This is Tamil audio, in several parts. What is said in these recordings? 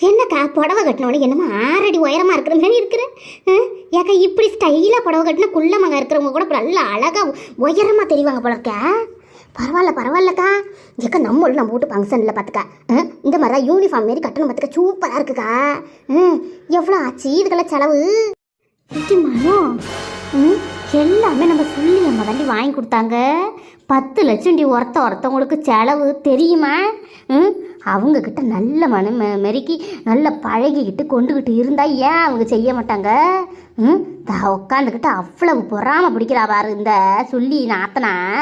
என்னக்கா புடவை கட்டினோன்னு என்னமோ ஆறடி உயரமாக இருக்கிற மாதிரி இருக்கிற? ஏக்கா இப்படி ஸ்டைலாக புடவை கட்டினா குள்ளமாக இருக்கிறவங்க கூட நல்லா அழகாக உயரமாக தெரிவாங்க போல இருக்கா பரவாயில்ல பரவாயில்லக்கா. ஏக்கா நம்மளும் நம்ம வீட்டு ஃபங்க்ஷனில் பார்த்துக்கா ஆ? இந்த மாதிரி தான் யூனிஃபார்ம் மாரி கட்டணும் பார்த்துக்க சூப்பராக இருக்குக்கா. ம் எவ்வளோ ஆச்சு இதுக்கெல்லாம் செலவு? நிச்சயமானோ ம்? எல்லாமே நம்ம சொல்லி நம்ம தாண்டி வாங்கி கொடுத்தாங்க. பத்து லட்சம் டி ஒருத்த ஒருத்தவங்களுக்கு செலவு தெரியுமா? ம்? அவங்கக்கிட்ட நல்ல மன மெருக்கி நல்ல பழகிக்கிட்டு கொண்டுக்கிட்டு இருந்தால் ஏன் அவங்க செய்ய மாட்டாங்க? ம்? உட்காந்துக்கிட்டு அவ்வளவு பொறாமல் பிடிக்கிறா பாரு இந்த சொல்லி நாத்தனா.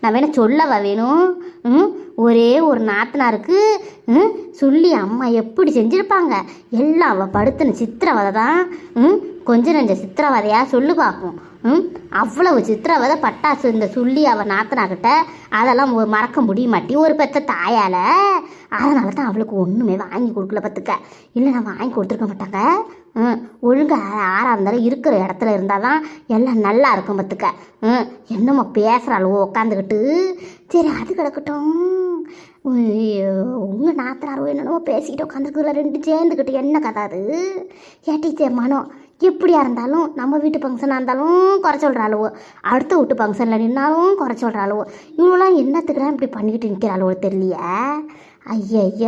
நான் வேணா சொல்லவா வேணும்? ம்? ஒரே ஒரு நாத்தனாருக்கு ம்? சொல்லி அம்மா எப்படி செஞ்சுருப்பாங்க? எல்லாம் அவள் படுத்தின சித்திரவதை தான் ம்? கொஞ்சம் நஞ்ச சித்திரவதையாக சொல்லு பார்ப்போம் ம்? அவ்வளவு சித்திரவதை பட்டாசு இந்த சொல்லி அவள் நாத்தனாக்கிட்ட அதெல்லாம் மறக்க முடிய மாட்டி ஒரு பெத்த தாயால். அதனால தான் அவளுக்கு ஒன்றுமே வாங்கி கொடுக்கல பார்த்துக்க இல்லை நான் வாங்கி கொடுத்துருக்க மாட்டாங்க. ம்? ஒழுங்காக ஆறாக இருந்தாலும் இருக்கிற இடத்துல இருந்தால் தான் எல்லாம் நல்லா இருக்கும் பார்த்துக்க ம்? என்னம்மா பேசுகிறாளோ உட்காந்துக்கிட்டு சரி அது கிடக்கட்டும் உங்கள் நாத்தனாரோ என்னென்னமோ பேசிக்கிட்டு உட்காந்துருக்குதுல ரெண்டு சேர்ந்துக்கிட்டு என்ன கதை அது? ஏட்டி மனோ மனம் எப்படியா இருந்தாலும் நம்ம வீட்டு ஃபங்க்ஷனாக இருந்தாலும் குறை சொல்கிற அளவு அடுத்த வீட்டு ஃபங்க்ஷனில் நின்னாலும் குறை சொல்கிற அளவு இவங்களாம் என்னத்துக்குலாம் இப்படி பண்ணிக்கிட்டு நிற்கிற அளவு தெரியலையே? ஐயய்ய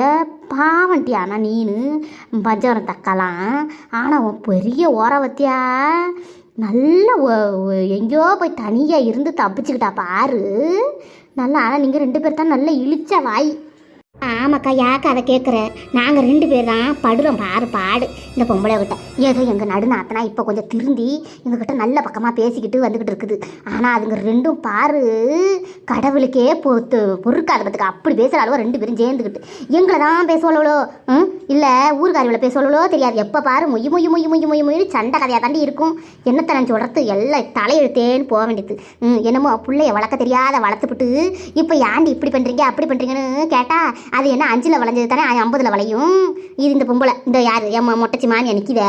பாவண்டி ஆனால் நீனு. பஞ்சவரம் தக்கலாம் ஆனால் உன் பெரிய ஓரவத்தியா நல்ல ஒ- எங்கேயோ போய் தனியாக இருந்து தப்பிச்சுக்கிட்டா பாரு. நல்லா ஆனால் நீங்கள் ரெண்டு பேர் தான் நல்லா இழிச்ச வாய். ஆமாக்கா யாக்கா அதை கேட்குற நாங்கள் ரெண்டு பேர் தான் படுறோம் பாரு பாடு. இந்த பொம்பளை கிட்ட. ஏதோ எங்கள் நடுநாத்தனா இப்போ கொஞ்சம் திருந்தி எங்ககிட்ட நல்ல பக்கமாக பேசிக்கிட்டு வந்துக்கிட்டு இருக்குது. ஆனால் அதுங்க ரெண்டும் பாரு கடவுளுக்கே பொத்து பொறுக்காததுக்கு அப்படி பேசுகிற அளவு ரெண்டு பேரும் சேர்ந்துக்கிட்டு எங்களை தான் பேசுவாளோ ம்? இல்லை ஊர்காரிகளை பேசுவாளோ தெரியாது. எப்போ பாரு மொய் மொய் மொய் மொய் மொய் மொய் சண்டை கதையாக தாண்டி இருக்கும். என்னத்தை நான் சொல்கிறது எல்லாம் தலையெழுத்தேன்னு போக வேண்டியது. ம் என்னமோ பிள்ளைய வளர்க்க தெரியாத வளர்த்துப்புட்டு இப்போ ஏண்டி இப்படி பண்ணுறீங்க அப்படி பண்ணுறீங்கன்னு கேட்டால் அது என்ன அஞ்சில் வளைஞ்சது தானே? ஐம்பதில் வளையும். இது இந்த பொம்பளை. இந்த யார்? என் மொட்டச்சி மானியா நிற்கித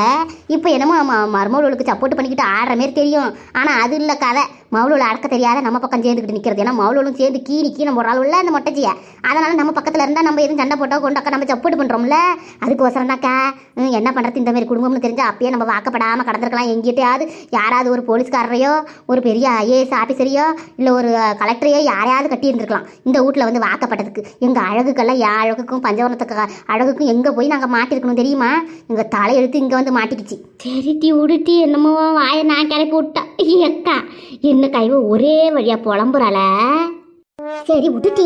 இப்போ என்னமோ மருமகளுக்கு சப்போர்ட் பண்ணிக்கிட்டு ஆடுற மாரி தெரியும். ஆனால் அது இல்லை கதை. மவுளோட அடக்க தெரியாத நம்ம பக்கம் சேர்ந்துக்கிட்டு நிற்கிறது ஏன்னா மவுளும் சேர்ந்து கீழி கீழே போடுறாள் உள்ள அந்த மொட்டச்சியை அதனால நம்ம பக்கத்தில் இருந்தால் நம்ம எதுவும் சண்டை போட்டோ கொண்டாக்கா நம்ம சப்போர்ட் பண்ணுறோம்ல அதுக்கோசரம் தாக்கா என்ன பண்ணுறது இந்த மாதிரி குடும்பம்னு தெரிஞ்சால் அப்பயே நம்ம வாக்கப்படாமல் கடந்திருக்கலாம். எங்கிட்டையாவது யாராவது ஒரு போலீஸ்காரரையோ ஒரு பெரிய ஐஏஎஸ் ஆஃபீஸரையோ இல்லை ஒரு கலெக்டரையோ யாரையாவது கட்டியிருந்துருக்கலாம். இந்த வீட்டில் வந்து வாக்கப்பட்டதுக்கு. எங்கள் அழகுக்கெல்லாம் என் அழகுக்கும் பஞ்சவரத்துக்கு அழகுக்கும் எங்கே போய் நாங்கள் மாட்டிருக்கணும் தெரியுமா? எங்கள் தலையெழுத்து இங்கே வந்து மாட்டிக்கிச்சு. சரிட்டி உடுட்டி என்னமோ வாயை நான் கிளப்பி விட்டா. அக்கா என்ன கைவ ஒரே வழியாக புலம்புறாள. சரி விட்டுட்டி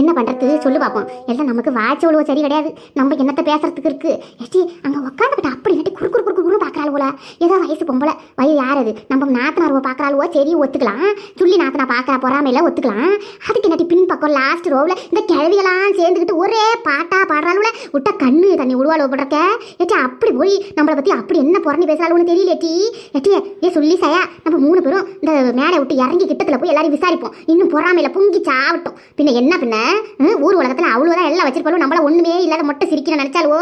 என்ன பண்றது? சொல்லு பார்ப்போம் எல்லாம் நமக்கு வாய்ச்சி உழுவ சரி கிடையாது. நம்ம என்னத்த பேசுறதுக்கு இருக்கு? ஏச்சி அங்க உட்காந்துக்கிட்ட அப்படி நட்டி குறு குறு குறு குறு பாக்குறாளுவோல ஏதோ வயசு பொம்பளை. வயது யார் அது? நம்ம நாத்தனார்வ பாக்குறாளுவோ? சரி ஒத்துக்கலாம். சொல்லி நாத்தனா பாக்குறா எல்லாம் ஒத்துக்கலாம். அதுக்கு நட்டி பின் பக்கம் லாஸ்ட் ரோவில் இந்த கிழவிகளாம் சேர்ந்துக்கிட்டு ஒரே பாட்டா பாடுறாளுல விட்டா கண்ணு தண்ணி உருவாளோ போடுறக்க ஏச்சி அப்படி போய் நம்மளை பத்தி அப்படி என்ன புறணி பேசுறாளுன்னு தெரியல ஏட்டி. ஏட்டி ஏ சொல்லி சயா. நம்ம மூணு பேரும் இந்த மேடை விட்டு இறங்கி கிட்டத்தில் போய் எல்லாரும் விசாரிப்போம். இன்னும் பொறாமையில பொங்கி சாவட்டும் பின்ன என்ன பின்ன? ம், ஊர் உலகத்துல அவ்வளவுதான் எல்லாம் வச்சிருப்பாலும் நம்மள ஒண்ணுமே இல்லாத மொட்டை சிரிக்கிற நினைச்சாலுவோ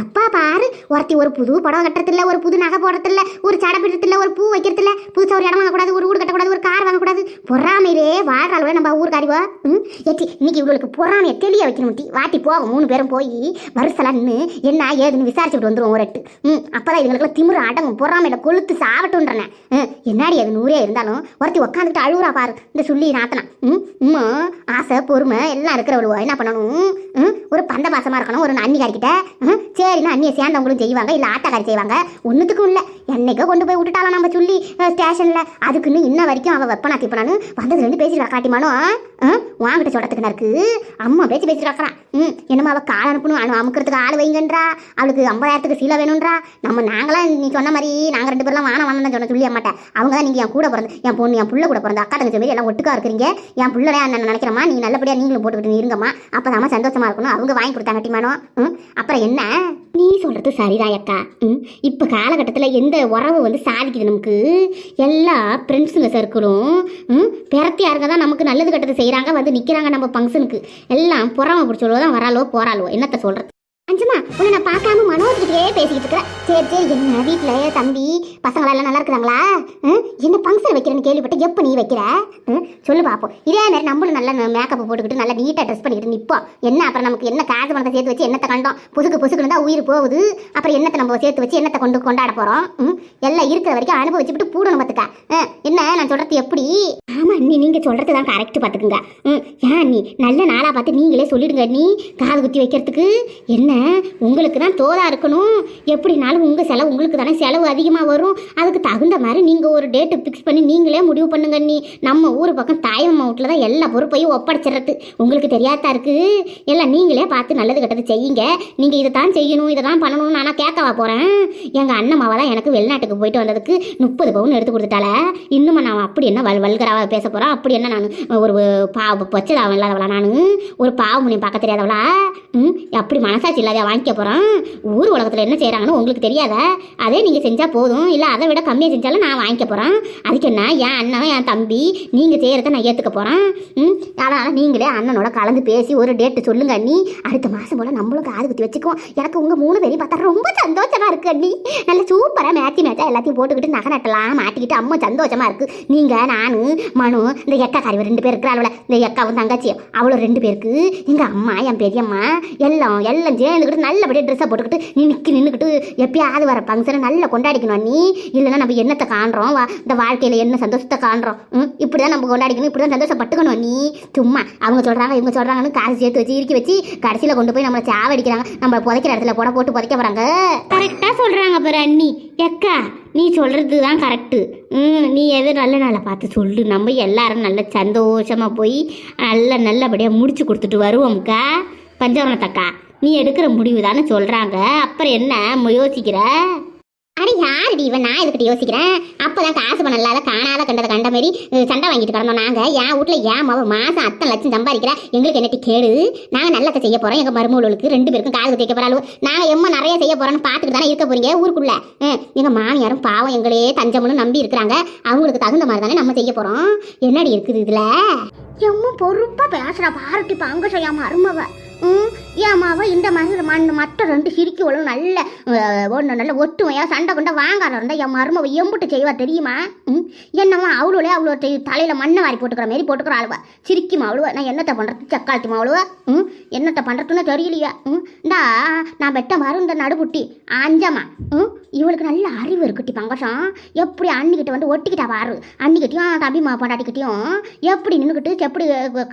எப்பா பாரு ஒருத்தி ஒரு புது படம் கட்டுறதில்ல ஒரு புது நகை போடுறதில்ல ஒரு சடை பிடுறதில்ல ஒரு பூ வைக்கிறதில்ல புதுசா ஒரு இடம் வாங்கக்கூடாது ஒரு வீடு கட்டக்கூடாது ஒரு கார் வாங்கக்கூடாது. பொறாமையிலே வாழ்றாள் நம்ம ஊர்காரிவோ ம் ஏச்சி இன்னைக்கு இவங்களுக்கு பொறாமையை தெளிய வைக்கணும் டி. வாட்டி போகும் மூணு பேரும் போய் வருசலன்னு என்ன ஏதுன்னு விசாரிச்சுட்டு வந்துருவோம் ஒரு எட்டு. ம் அப்பதான் இவங்களுக்கு திமிரு அடங்கும் பொறாமையில் கொளுத்து சாவட்டுன்றன. ம் என்னாடி அது நூறே இருந்தாலும்? ஒருத்தி உட்காந்துட்டு அழுகுறா பாரு இந்த சொல்லி நாத்தனா. ம் உம்மா ஆசை பொறுமை எல்லாம் இருக்கிறவளுவோ என்ன பண்ணணும்? ஒரு பந்த பாசமாக இருக்கணும். ஒரு அன்னிக்காரிக்கிட்ட ம் சரின்னு அண்ணியை சேர்ந்தவங்களும் செய்வாங்க இல்லை ஆட்டக்காரி செய்வாங்க. ஒன்றுத்துக்கும் இல்லை. என்னைக்கோ கொண்டு போய் விட்டுட்டாலும் நம்ம சொல்லி ஸ்டேஷனில். அதுக்குன்னு இன்ன வரைக்கும் அவள் வெப்பனா திப்பனான்னு வந்ததுலேருந்து பேசிட்டு காட்டிமானோ? வாங்கிட்ட சொல்கிறதுக்கு இருக்கு? அம்மா பேச்சு பேசிட்டு இருக்கிறான் ம் என்னம்மா அவள் கால் அனுப்பணும் அவன் அமுக்கிறதுக்கு ஆள் வைங்கன்றா. அவளுக்கு ஐம்பதாயிரத்துக்கு சீலை வேணுன்றா. நம்ம நாங்களாம் நீ சொன்ன மாதிரி நாங்கள் ரெண்டு பேர்லாம் வான வானம் சொன்ன சொல்லி மாட்டேன் அவங்க தான் நீங்கள் என் கூட பிறந்த என் பொண்ணு என் புள்ள கூட பிறந்த அக்கா தங்கச்சி மாரி எல்லாம் ஒட்டுக்கா இருக்கிறீங்க. என் பிள்ளை நான் நினைக்கிறமா நீ நல்லபடியாக நீங்களும் போட்டுக்கிட்டு இருங்கம்மா. அப்போ தான் சந்தோஷமா இருக்கணும். அவங்க வாங்கி கொடுத்தாங்க டிமானோ. அப்புறம் என்ன? நீ சொல்கிறது சரிதான் அக்கா. ம்? இப்போ காலகட்டத்தில் எந்த உறவு வந்து சாதிக்குது நமக்கு? எல்லா ஃப்ரெண்ட்ஸுங்க சர்க்கிளும் ம்? பிறத்தியாருங்க தான் நமக்கு நல்லது கெட்டது செய்கிறாங்க வந்து நிற்கிறாங்க நம்ம ஃபங்க்ஷனுக்கு எல்லாம் புறாமல் பிடிச்சவளோ தான் வராளோ போகிறாளோ என்னத்த சொல்கிறது அஞ்சுமா உன்னை நான் பார்க்காம மனோஜ்கிட்டயே பேசிக்கிட்டு இருக்கேன். சரி சரி என்ன வீட்டில் தம்பி பசங்களா எல்லாம் நல்லா இருக்கிறாங்களா? என்ன ஃபங்க்ஷன் வைக்கிறேன்னு கேள்விப்பட்டு எப்போ நீ வைக்கிற? ம், சொல்லு பார்ப்போம் இதே மாதிரி நம்மளும் நல்ல மேக்கப் போட்டுக்கிட்டு நல்லா நீட்டாக ட்ரெஸ் பண்ணிக்கிட்டு நிற்போம் என்ன அப்புறம் நமக்கு என்ன காசு பணத்தை சேர்த்து வச்சு என்னத்தை கண்டோம்? புசுக்கு புசுக்குன்னு தான் உயிர் போகுது. அப்புறம் என்னத்தை நம்ம சேர்த்து வச்சு என்னத்தை கொண்டு கொண்டாட போகிறோம் எல்லாம் இருக்கிற வரைக்கும் அனுபவிச்சுட்டு பூடணும் பார்த்துக்கா என்ன நான் சொல்கிறது எப்படி? ஆமாம் நீ நீங்கள் சொல்கிறது தான் கரெக்ட் பார்த்துக்குங்க ம் ஏன் நீ நல்ல நாளாக பார்த்து நீங்களே சொல்லிடுங்க நீ காது குத்தி வைக்கிறதுக்கு. என்ன உங்களுக்கு தான் தோதா இருக்கணும். எப்படினாலும் உங்கள் செலவு உங்களுக்கு தானே செலவு அதிகமாக வரும். அதுக்கு தகுந்த மாதிரி நீங்கள் ஒரு டேட்டு ஃபிக்ஸ் பண்ணி நீங்களே முடிவு பண்ணுங்க நீ நம்ம ஊர் பக்கம் தாயம்மா வீட்டில் தான் எல்லா பொறுப்பையும் ஒப்படைச்சிடுறது. உங்களுக்கு தெரியாதா இருக்குது எல்லாம் நீங்களே பார்த்து நல்லது கெட்டது செய்யுங்க. நீங்கள் இதை தான் செய்யணும் இதை தான் பண்ணணும்னு நான் கேட்கவா போகிறேன் எங்கள் அண்ணம்மாவை தான் எனக்கு வெளிநாட்டுக்கு போயிட்டு வந்ததுக்கு முப்பது பவுன் எடுத்து கொடுத்துட்டால இன்னும் நான் அப்படி என்ன வல் வல்கராக பேச போகிறேன் அப்படி என்ன நான்? ஒரு பாவ பச்சதாவன் இல்லாதவளா நான்? ஒரு பாவமுனியம் பார்க்க தெரியாதவளா? ம் அப்படி மனசாட்சி இல்லாத வாங்கிக்க போகிறோம் ஊர் உலகத்தில் என்ன செய்கிறாங்கன்னு உங்களுக்கு தெரியாதா? அதே நீங்கள் செஞ்சால் போதும். இல்லை அதை விட கம்மியாக செஞ்சாலும் நான் வாங்கிக்க போகிறேன் அதுக்கு என்ன? என் அண்ணன் என் தம்பி நீங்கள் செய்கிறத நான் ஏற்றுக்க போகிறேன் அதனால் நீங்களே அண்ணனோட கலந்து பேசி ஒரு டேட்டு சொல்லுங்க அண்ணி. அடுத்த மாதம் போல் நம்மளும் காது குத்தி வச்சுக்குவோம். எனக்கு உங்கள் மூணு பேரையும் பார்த்தா ரொம்ப சந்தோஷமாக இருக்குது அண்ணி. நல்ல சூப்பராக மேட்சி மேட்சாக எல்லாத்தையும் போட்டுக்கிட்டு நகை நட்டலாம் மாட்டிக்கிட்டு அம்மா சந்தோஷமாக இருக்குது நீங்கள் நான் மனு இந்த எக்கா காரி ரெண்டு பேர் இருக்கிறாள் இந்த எக்காவும் தங்கச்சியும் அவ்வளோ ரெண்டு பேருக்கு. எங்கள் அம்மா என் பெரியம்மா எல்லாம் எல்லாம் சேர்ந்துக்கிட்டு நல்லபடியாக ட்ரெஸ்ஸை போட்டுக்கிட்டு நீ நிற்கி நின்றுக்கிட்டு எப்பயாவது வர ஃபங்க்ஷனை நல்லா கொண்டாடிக்கணும். நீ இல்லைன்னா நம்ம என்னத்தை காண்றோம்? வா இந்த வாழ்க்கையில் என்ன சந்தோஷத்தை காண்றோம்? ம் இப்படி தான் நம்ம கொண்டாடிக்கணும். இப்படி தான் சந்தோஷப்பட்டுக்கணும் நீ. சும்மா அவங்க சொல்கிறாங்க இவங்க சொல்கிறாங்கன்னு காசு சேர்த்து வச்சு இறுக்கி வச்சு கடைசியில் கொண்டு போய் நம்மளை சாவடிக்கிறாங்க. நம்ம புதைக்கிற இடத்துல போட போட்டு புதைக்க போகிறாங்க கரெக்டாக சொல்கிறாங்க பிற அண்ணி. எக்கா நீ சொல்கிறது தான் கரெக்டு ம் நீ எது நல்ல நாளை பார்த்து சொல்லு. நம்ம எல்லாரும் நல்ல சந்தோஷமாக போய் நல்ல நல்லபடியாக முடிச்சு கொடுத்துட்டு வருவோம்க்கா. பஞ்சவரணத்தக்கா. நீ எடுக்கிற முடிவு தானே சொல்கிறாங்க அப்புறம் என்ன யோசிக்கிற? அட யாருடி இவன்? நான் இதுக்கிட்ட யோசிக்கிறேன்? அப்போதான் காசு பணம் இல்லாத காணாத கண்டதை கண்ட மாதிரி சண்டை வாங்கிட்டு கிடந்தோம் நாங்க. என் வீட்ல ஏன் மாவ மாதம் அத்தனை லட்சம் சம்பாதிக்கிற. எங்களுக்கு என்னட்டி கேடு? நாங்கள் நல்லத்தை செய்ய போகிறோம் எங்க மருமகளுக்கு ரெண்டு பேருக்கும் காது கேட்க வைக்க நாங்கள் நாங்க எம்ம நிறைய செய்ய போகிறோன்னு பார்த்துட்டு தானே இருக்க போறீங்க ஊருக்குள்ளே? எங்கள் மாமியாரும் பாவம் எங்களே தஞ்சம்னு நம்பி இருக்கிறாங்க. அவங்களுக்கு தகுந்த மாதிரி தானே நம்ம செய்ய போறோம். என்னடி இருக்குது இதுல? எம்ம பொறுப்பாக பேசுகிறா பாருட்டி பங்கு செய்யாம அருமவ. என் ஏமாவ இந்த மாதிரி மண் மற்ற ரெண்டு சிரிக்குவளும் நல்ல ஒன்று நல்ல ஒற்றுமையாக சண்டை கொண்ட வாங்காத இருந்தால் என் மருமவை எம்புட்டு செய்வா தெரியுமா? ம் என்னவா அவளோலே அவ்வளோ தலையில் மண்ணை வாரி போட்டுக்கிற மாதிரி போட்டுக்கிற ஆளுவ? சிரிக்கும் அவ்வளோ நான் என்னத்தை பண்ணுறது சக்காலத்துமா அவ்வளோ ம் என்னத்தை பண்ணுறதுன்னு தெரியலையா. ம் இந்தா நான் பெட்ட மருந்த இந்த நடுபுட்டி அஞ்சம்மா ம் இவளுக்கு நல்ல அறிவு இருக்குட்டி பங்கசம் எப்படி அண்ணிக்கிட்ட வந்து ஒட்டிக்கிட்டா பாரு. அண்ணிக்கிட்டையும் தம்பி மா பொண்டாட்டிக்கிட்டையும் எப்படி நின்றுக்கிட்டு எப்படி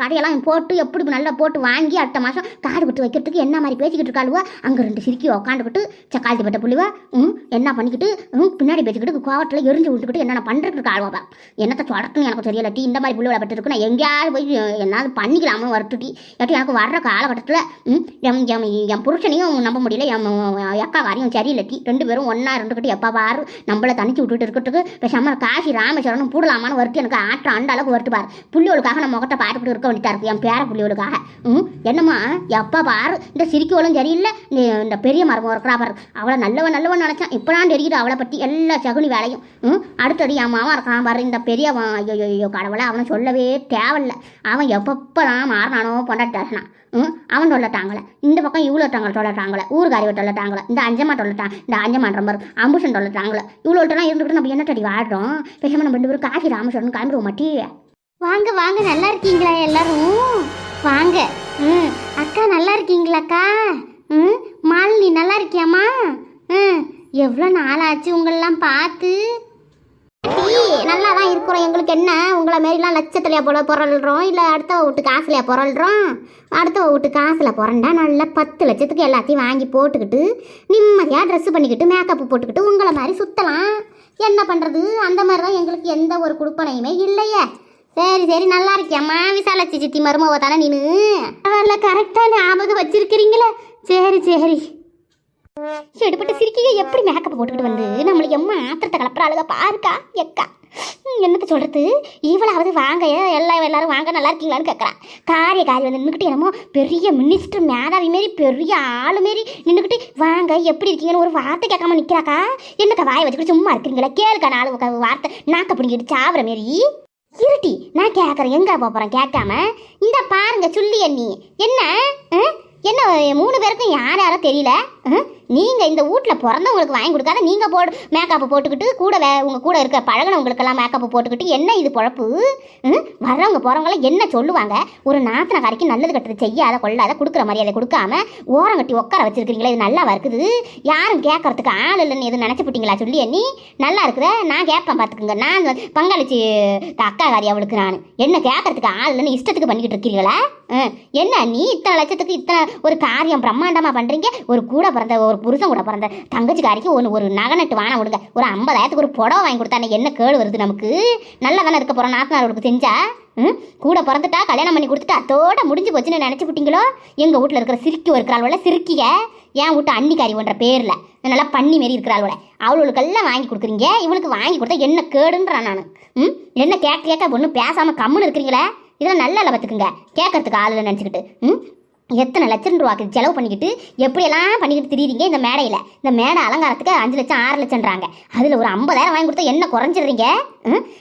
கடையெல்லாம் போட்டு எப்படி நல்லா போட்டு வாங்கி அடுத்த மாதம் காடு விட்டு வைக்கிறதுக்கு என்ன மாதிரி பேசிக்கிட்டு இருக்காளுவோ அங்கே ரெண்டு சிரிக்கி உட்காந்துக்கிட்டு சக்காலத்தி பட்ட புள்ளிவ ம் என்ன பண்ணிக்கிட்டு ம் பின்னாடி பேசிக்கிட்டு கோவத்தில் எரிஞ்சு விட்டுக்கிட்டு என்னென்ன பண்ணுறதுக்கு ஆளுவா என்னத்தை சொல்கிறதுன்னு எனக்கு தெரியல டீ இந்த மாதிரி புள்ளிவளை பட்டு நான் எங்கேயாவது போய் என்னாவது பண்ணிக்கலாமோ வரட்டுட்டி ஏட்டி எனக்கு வர்ற காலகட்டத்தில் ம் என் என் புருஷனையும் நம்ப முடியல என் அக்கா வாரியும் சரியில்லை டீ. ரெண்டு பேரும் ஒன்றா இருந்துக்கிட்டு எப்போ பாரு நம்மளை தனிச்சு விட்டுட்டு இருக்கிறதுக்கு பேசாமல் காசி ராமேஸ்வரனும் போடலாமான்னு வருட்டு எனக்கு ஆற்ற அந்த அளவுக்கு வருட்டு பாரு புள்ளிகளுக்காக நம்ம முகத்தை பார்த்துக்கிட்டு இருக்க வேண்டியதாக இருக்குது என் பேர புள்ளிகளுக்காக ம் என்னம்மா எப்போ பாரு இந்த சிரிக்கவளும் சரியில்லை. இந்த இந்த பெரிய மரபம் இருக்கிறா பாரு. அவளை நல்லவன் நல்லவன் நினச்சான். இப்போ தெரியுது அவளை பற்றி எல்லா சகுனி வேலையும். ம் அடுத்தது என் மாமா இருக்கான் பாரு. இந்த பெரியவன் ஐயோ ஐயோ கடவுளை அவனை சொல்லவே தேவையில்ல. அவன் எப்பப்பெல்லாம் மாறினானோ பொண்டாட்டானா ம் அவன் சொல்லட்டாங்களே இந்த பக்கம் இவ்வளோ டாங்கள சொல்லட்டாங்களே ஊருக்காரி சொல்லட்டாங்களே இந்த அஞ்சம்மா சொல்லட்டான் இந்த அஞ்சம்மான்ற பாரு. அம்புஷன் சொல்லட்டாங்களே இவ்வளோட்டெல்லாம் இருந்துட்டு நம்ம என்ன தடி வாடுறோம் பேசாமல் நம்ம ரெண்டு பேரும் காசி ராமேஸ்வரன் கிளம்பிடுவோம் மாட்டி வாங்க வாங்க. நல்லா இருக்கீங்களா எல்லாரும்? வாங்க. ம். அக்கா நல்லா இருக்கீங்களாக்கா? ம் மாலினி நல்லா இருக்கியாம்மா? ம் எவ்வளோ நாளாச்சு உங்களெல்லாம் பார்த்து? நல்லா தான் இருக்கிறோம். எங்களுக்கு என்ன? உங்களை மாரிலாம் லட்சத்துலையா போல புரள்றோம். இல்லை அடுத்த வீட்டு காசுலையா புரள்றோம்? அடுத்த வீட்டு காசில் புரண்டா நல்லா பத்து லட்சத்துக்கு எல்லாத்தையும் வாங்கி போட்டுக்கிட்டு நிம்மதியாக ட்ரெஸ் பண்ணிக்கிட்டு மேக்கப் போட்டுக்கிட்டு உங்களை மாதிரி சுற்றலாம் என்ன பண்ணுறது அந்த மாதிரி தான் எங்களுக்கு எந்த ஒரு குடுப்பனையுமே இல்லையே. சரி சரி நல்லா இருக்கியம்மா விசாலாச்சி சித்தி மருமவ தானே நீனு? பரவாயில்ல கரெக்டாக ஞாபகம் வச்சிருக்கிறீங்களே. சரி சரி. எடுப்பட்டு சிரிக்கிய எப்படி மேக்கப் போட்டுக்கிட்டு வந்து நம்மளுக்கு எம்மா ஆத்திரத்தை கலப்புற பாருக்கா எக்கா? ம், என்னத்த சொல்கிறது இவளாவது வாங்க எல்லாம் எல்லாரும் வாங்க நல்லா இருக்கீங்களான்னு கேட்குறான் காரிய காரி வந்து நின்றுக்கிட்டு என்னமோ பெரிய மினிஸ்டர் மேதாவி மாரி பெரிய ஆளு மாரி நின்றுக்கிட்டு வாங்க எப்படி இருக்கீங்கன்னு ஒரு வார்த்தை கேட்காம நிற்கிறாக்கா என்னக்கா வாயை வச்சுக்கிட்டு சும்மா இருக்கிறீங்களா? கேளுக்கா நாலு வார்த்தை நாக்க பிடிங்கிட்டு சாவுற மாரி? இருட்டி. நான் கேட்குறேன் எங்கே போகிறேன் கேட்காம. இந்த பாருங்க சொல்லி அண்ணி என்ன? ஆ? என்ன மூணு பேருக்கும் யார் யாரோ தெரியல? நீங்கள் இந்த வீட்டில் பிறந்தவங்களுக்கு வாங்கி கொடுக்காத நீங்கள் போடு மேக்கப்பை போட்டுக்கிட்டு கூட வே உங்கள் கூட இருக்க பழகினவங்களுக்கெல்லாம் மேக்கப்பை போட்டுக்கிட்டு என்ன இது பொழப்பு? வர்றவங்க போறவங்களாம் என்ன சொல்லுவாங்க? ஒரு நாத்தன கரைக்கு நல்லது கட்டுறது செய்யாத கொள்ளாத கொடுக்குற மரியாதை கொடுக்காம ஓரம் கட்டி உட்கார வச்சிருக்கீங்களே இது நல்லா இருக்குது? யாரும் கேட்கறதுக்கு ஆள் இல்லைன்னு எதுவும் நினச்சிப்பிட்டீங்களா சொல்லி நீ நல்லா இருக்குத நான் கேட்பேன் பார்த்துக்குங்க நான் வந்து அக்கா காரி அவளுக்கு நான். என்ன கேட்கறதுக்கு ஆள் இல்லைன்னு இஷ்டத்துக்கு பண்ணிக்கிட்டு இருக்கீங்களா? என்ன நீ இத்தனை லட்சத்துக்கு இத்தனை ஒரு காரியம் பிரம்மாண்டமா பண்றீங்க? ஒரு கூட பிறந்த ஒரு புருஷன் கூட பிறந்த தங்கச்சிக்காரிக்கு ஒன்று ஒரு நகை நட்டு வாங்க விடுங்க ஒரு ஐம்பதாயிரத்துக்கு ஒரு புடவை வாங்கி கொடுத்தானே என்ன கேடு வருது நமக்கு? நல்லா தானே இருக்க போகிறோம் நாத்தனாரோடுக்கு செஞ்சா? ம்? கூட பிறந்துட்டா கல்யாணம் பண்ணி கொடுத்துட்டு அதோட முடிஞ்சு போச்சுன்னு நினச்சி விட்டீங்களோ? எங்கள் வீட்டில் இருக்கிற சிரிக்கி ஒரு இருக்கிறாள் சிரிக்கிய என் வீட்டு அன்னிக்காரி ஒன்ற பேரில். நல்லா பண்ணி மாரி இருக்கிறாள் அவளுக்கெல்லாம் வாங்கி கொடுக்குறீங்க இவனுக்கு வாங்கி கொடுத்தா என்ன கேடுன்றான் நான். ம்? என்ன கேட்க கேட்க ஒன்றும் பேசாமல் கம்முன்னு இருக்கிறீங்களே? இதெல்லாம் நல்ல இல்லை பார்த்துக்குங்க கேட்கறதுக்கு ஆளுன்னு இல்லை நினச்சிக்கிட்டு. ம்? எத்தனை லட்சம் ரூபாய்க்கு செலவு பண்ணிக்கிட்டு எப்படியெல்லாம் பண்ணிக்கிட்டு திரியுறீங்க இந்த மேடையில்? இந்த மேடை அலங்காரத்துக்கு அஞ்சு லட்சம் ஆறு லட்சம்ன்றாங்க. அதில் ஒரு ஐம்பதாயிரம் வாங்கி கொடுத்தா என்ன குறைஞ்சிடுறீங்க?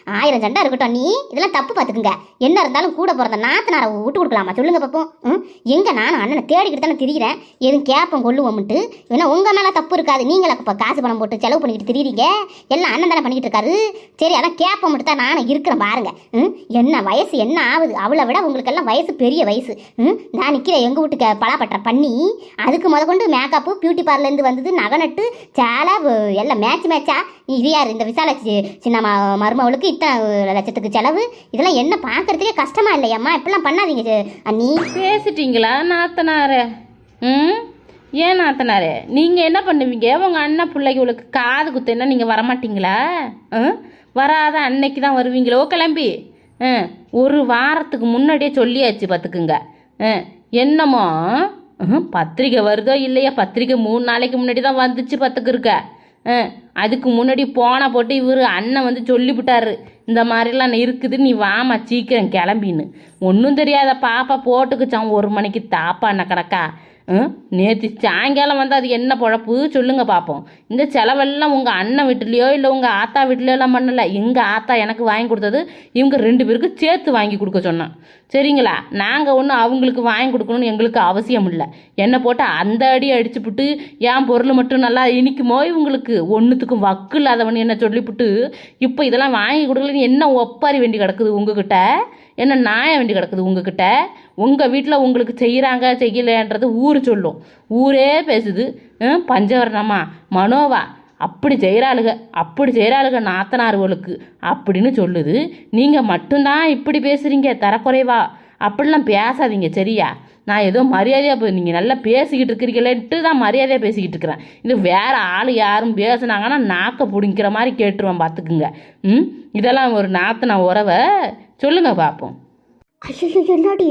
ஆயிரம் சண்டை இருக்கட்டும் நீ இதெல்லாம் தப்பு பார்த்துக்குங்க. என்ன இருந்தாலும் கூட பிறந்த நாத்தனாரை விட்டு கொடுக்கலாமா? சொல்லுங்க பார்ப்போம் ம்? எங்கே நானும் அண்ணனை தேடிக்கிட்டு தானே திரியிறேன். எதுவும் கேப்பம் கொள்ளுவோம்ட்டு ஏன்னா உங்கள் மேலே தப்பு இருக்காது. நீங்களா இப்போ காசு பணம் போட்டு செலவு பண்ணிக்கிட்டு திரியிறீங்க. எல்லாம் அண்ணன் தானே பண்ணிக்கிட்டு இருக்காரு. சரி அதான் கேப்பம் மட்டும் தான் நானும் இருக்கிறேன் பாருங்க. ம்? என்ன வயசு என்ன ஆகுது? அவளை விட உங்களுக்கெல்லாம் வயசு பெரிய வயசு. ம்? நான் நிற்கிறேன் எங்கள் வீட்டுக்கு பலாப்பற்ற பண்ணி. அதுக்கு முத கொண்டு மேக்கப்பு பியூட்டி பார்லர்லேருந்து வந்தது நகை நட்டு சேலை எல்லாம் மேட்ச் மேட்சா இது யார்? இந்த விசால சி- சின்ன ம- மருமவளுக்கு இத்தனை லட்சத்துக்கு செலவு? இதெல்லாம் என்ன பார்க்கறதுக்கே கஷ்டமா இல்லையாம்மா? இப்படிலாம் பண்ணாதீங்க அண்ணி. பேசிட்டீங்களா நாத்தனாரே? ம்? ஏன் நாத்தனாரு? நீங்கள் என்ன பண்ணுவீங்க? உங்கள் அண்ணன் பிள்ளைகளுக்கு காது குத்துனா நீங்கள் வரமாட்டீங்களா? ம் வராத அன்னைக்கு தான் வருவீங்களோ? கிளம்பி. ம் ஒரு வாரத்துக்கு முன்னாடியே சொல்லியாச்சு பார்த்துக்குங்க. ம் என்னமோ பத்திரிக்கை வருதோ இல்லையா? பத்திரிக்கை மூணு நாளைக்கு முன்னாடி தான் வந்துச்சு பார்த்துக்கு அதுக்கு முன்னாடி போன போட்டு இவர் அண்ணன் வந்து சொல்லிவிட்டாரு. இந்த மாதிரிலாம் இருக்குது நீ வாமா சீக்கிரம் கிளம்பின்னு. ஒன்றும் தெரியாத பாப்பா போட்டுக்குச்சான் ஒரு மணிக்கு தாப்பா என்ன கணக்கா நேற்று சாயங்காலம் வந்து அது என்ன பொழப்பு? சொல்லுங்கள் பார்ப்போம் இந்த செலவெல்லாம் உங்கள் அண்ணன் வீட்டுலையோ இல்லை உங்கள் ஆத்தா வீட்லையோ எல்லாம் பண்ணலை. எங்கள் ஆத்தா எனக்கு வாங்கி கொடுத்தது இவங்க ரெண்டு பேருக்கு சேர்த்து வாங்கி கொடுக்க சொன்னான். சரிங்களா? நாங்கள் ஒன்றும் அவங்களுக்கு வாங்கி கொடுக்கணும்னு எங்களுக்கு அவசியம் இல்லை. என்னை போட்டு அந்த அடி அடிச்சுப்புட்டு என் பொருள் மட்டும் நல்லா இனிக்குமோ இவங்களுக்கு? ஒன்றுத்துக்கும் வக்கு இல்லாதவன் என்ன சொல்லிவிட்டு இப்போ இதெல்லாம் வாங்கி கொடுக்கலன்னு என்ன ஒப்பாரி வேண்டி கிடக்குது உங்ககிட்ட? என்ன நாயம் வேண்டி கிடக்குது உங்ககிட்ட? உங்கள் வீட்டில் உங்களுக்கு செய்கிறாங்க செய்யலைன்றது ஊர் சொல்லும். ஊரே பேசுது பஞ்சவரணமா? மனோவா? அப்படி செய்கிறாளுக அப்படி செய்கிறாளுக நாத்தனார்களுக்கு அப்படின்னு சொல்லுது. நீங்கள் மட்டும்தான் இப்படி பேசுகிறீங்க தரக்குறைவா? அப்படிலாம் பேசாதீங்க சரியா? நான் ஏதோ மரியாதையாக போய் நீங்கள் நல்லா பேசிக்கிட்டு இருக்கிறீங்களேன்ட்டு தான் மரியாதையாக பேசிக்கிட்டு இருக்கிறேன். இது வேறு ஆள் யாரும் பேசுனாங்கன்னா நாக்கை பிடிங்கிற மாதிரி கேட்டுருவேன் பார்த்துக்குங்க ம்? இதெல்லாம் ஒரு நாத்தனா உறவை. சொல்லுங்கள் பார்ப்போம் ஐயோ என்னடி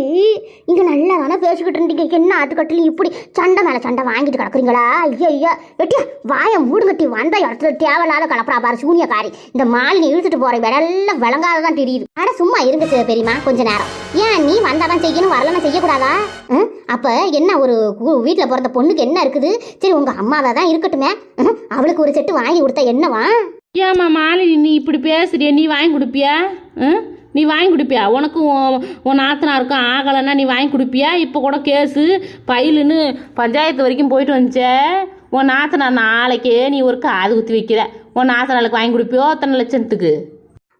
இங்கே நல்லா தானே பேசிக்கிட்டு இருந்தீங்க? என்ன அதுக்கட்டிலும் இப்படி சண்டை மேலே சண்டை வாங்கிட்டு கிடக்குறீங்களா? ஐயோ ஐயோ வெட்டியா வாயை மூடு கட்டி வந்த இடத்துல தேவையில்லாத கலப்பரா பாரு சூனியக்காரி. இந்த மாலினி இழுத்துட்டு போற விளங்காத தான் தெரியுது. ஆனால் சும்மா இருங்க பெ- பெரியம்மா கொஞ்ச நேரம். ஏன் நீ வந்தாதான் செய்யணும் வரலன்னா செய்யக்கூடாதா? அப்போ என்ன ஒரு வீட்டில் பிறந்த பொண்ணுக்கு என்ன இருக்குது? சரி உங்கள் அம்மாவை தான் இருக்கட்டுமே அவளுக்கு ஒரு செட்டு வாங்கி கொடுத்தா என்னவா? ஏம்மா மாலினி நீ இப்படி பேசுறிய நீ வாங்கி கொடுப்பியா? ம்? நீ வாங்கி கொடுப்பியா? உனக்கும் உன் நாத்தனாருக்கும் ஆகலைன்னா நீ வாங்கி கொடுப்பியா? இப்போ கூட கேஸு பயிலுன்னு பஞ்சாயத்து வரைக்கும் போயிட்டு வந்துச்சே. உன் நாத்தனார் நாளைக்கே நீ ஒரு காது குத்தி வைக்கிற. உன் நாத்தனாளுக்கு வாங்கி கொடுப்பியோ அத்தனை லட்சத்துக்கு?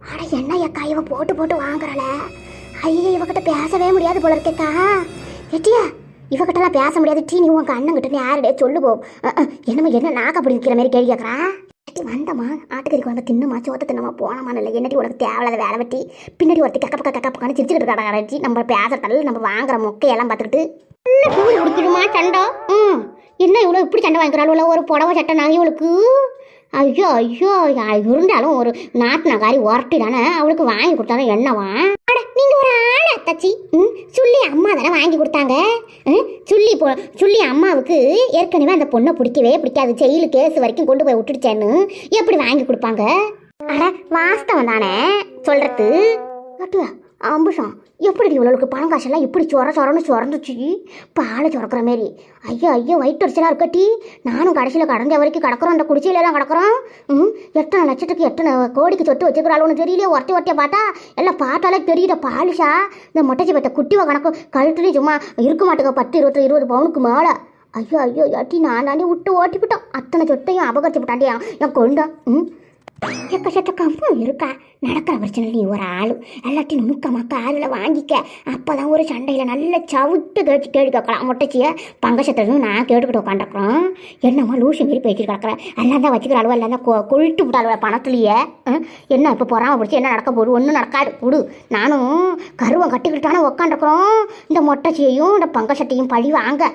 அட என்ன அக்கா இவ போட்டு போட்டு வாங்குறாளே ஐயோ இவகிட்ட பேசவே முடியாது போல இருக்கேக்கா எட்டியா இவகிட்டலாம் பேச முடியாது. டீ நீ உங்க அண்ணன் கிட்ட யாருடைய சொல்லு போ. அஹ், என்னமோ என்ன நாக்க அப்படி நிற்கிற மாதிரி கேள்வி கேட்குறான் எட்டி வந்தம்மா. ஆட்டுக்கறி குழம்பு தின்னுமா சோத்த தின்னமா போனமா இல்லை. என்னடி உனக்கு தேவையில்லாத வேலை வெட்டி பின்னாடி ஒருத்தி கக்க பக்க கக்க பக்கான்னு சிரிச்சுக்கிட்டு கடைச்சி நம்ம பேசுறதால நம்ம வாங்குற மொக்கையெல்லாம் பார்த்துக்கிட்டு கூலி குடிக்கணுமா சண்டை. ம். என்ன இவ்வளோ இப்படி சண்டை வாங்கிக்கிறாள் ஒரு புடவை சட்டை நாங்கள் இவளுக்கு? ஐயோ ஐயோ இருந்தாலும் ஒரு நாட்டு நகாரி ஒரட்டி தானே அவளுக்கு வாங்கி கொடுத்தாலும் என்னவா? அட நீங்க ஒரு ஆளா தச்சி ம் சொல்லி அம்மா தானே வாங்கி கொடுத்தாங்க. ம், சொல்லி போ சொல்லி அம்மாவுக்கு ஏற்கனவே அந்த பொண்ணை பிடிக்கவே பிடிக்காது. ஜெயிலு கேஸ் வரைக்கும் கொண்டு போய் விட்டுடுச்சேன்னு எப்படி வாங்கி கொடுப்பாங்க? அட வாஸ்தவம் தானே சொல்றது. கட்டுவா அம்புஷம். எப்படி இவ்வளோக்கு பணம் காசெல்லாம் இப்படி சொர சொரன்னு சொரந்துச்சு? பாலை சுரக்கிற மாரி. ஐயோ ஐயோ வயிற்று வயிற்றுச்சலாக இருக்கட்டி நானும் கடைசியில் கடந்த வரைக்கும் கிடக்குறோம். அந்த குடிசையிலலாம் கிடக்குறோம். ம்? எத்தனை லட்சத்துக்கு எத்தனை கோடிக்கு சொத்து வச்சுக்கிறாளுன்னு தெரியலையே ஒருத்தி ஒருத்திய பார்த்தா எல்லாம் பார்த்தாலே தெரியுத பாலிஷா? இந்த மொட்டைச்சி பத்த குட்டிவ கணக்கு கழுத்துலேயும் சும்மா இருக்க மாட்டேங்க பத்து இருபத்தி இருபது பவுனுக்கு மேலே. ஐயோ ஐயோ ஏட்டி நான் தாண்டி விட்டு ஓட்டிவிட்டோம். அத்தனை சொத்தையும் அபகரிச்சு விட்டாண்டி என் என் கொண்டா ம் இருக்கா? நடக்கிற பிரச்சனை நீ ஒரு ஆளு. எல்லாத்தையும் நுணுக்கமாக காதில் வாங்கிக்க. அப்போ தான் ஒரு சண்டையில் நல்ல சவுட்டு கேட்டு கேட்டு கேட்கலாம். முட்டைச்சிய பங்கசத்தையும் நான் கேட்டுக்கிட்டு உட்காந்துருக்குறோம் என்னம்மா லூசி மாரி பேசிட்டு கிடக்குறேன் எல்லாம் தான் வச்சுக்கிற அளவு எல்லாம் தான் கொ- கொழுட்டு விட்டாளுவ பணத்துலையே என்ன இப்போ பொறாமல் பிடிச்சி என்ன நடக்க போகுது? ஒன்றும் நடக்காது. விடு. நானும் கருவம் கட்டிக்கிட்டானே உட்காந்துருக்குறோம் இந்த மொட்டைச்சியையும் இந்த பங்கச்சத்தையும் பழி வாங்க.